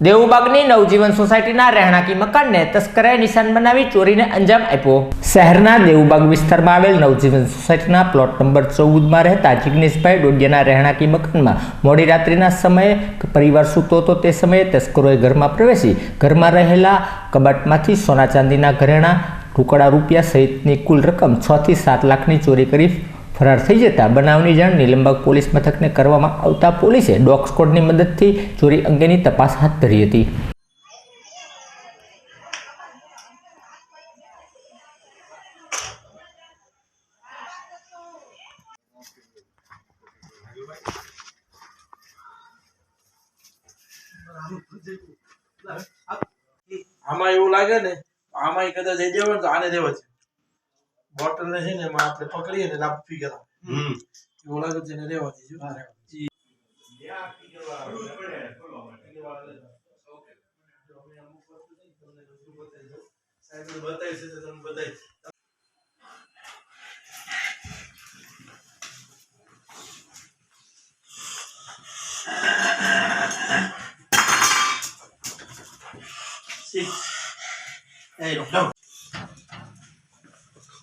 દેવુબાગની નવજીવન સોસાયટીના રહેણાંકી મકાનને તસ્કરાએ નિશાન બનાવી ચોરીને અંજામ આપ્યો. શહેરના દેવુબાગ વિસ્તારમાં આવેલ નવજીવન સોસાયટીના પ્લોટ નંબર ચૌદમાં રહેતા જિગ્નેશભાઈ ડોડિયાના રહેણાંકી મકાનમાં મોડી રાત્રિના સમયે પરિવાર સૂતો હતો. તે સમયે તસ્કરોએ ઘરમાં પ્રવેશી ઘરમાં રહેલા કબાટમાંથી સોના ચાંદીના ઘરેણાં, ટુકડા રૂપિયા સહિતની કુલ રકમ છથી સાત લાખની ચોરી કરી ફરાર થઈ જતા બનાવની જાણ નિલંબક પોલીસ મથકને કરવામાં આવતા પોલીસે ડોગ મદદથી ચોરી અંગેની તપાસ હાથ ધરી હતી. આમાં એવું લાગે ને, આમાં કદાચ એ દેવો તો આને દેવા છે. બોટલ ને છે ને એમાં આપણે પકડીએ ને લાભ પી ગયા એવું લાગે છે ને રેવા દેજો બતાવીશ તમને બતાવીશ Six. Eight. No.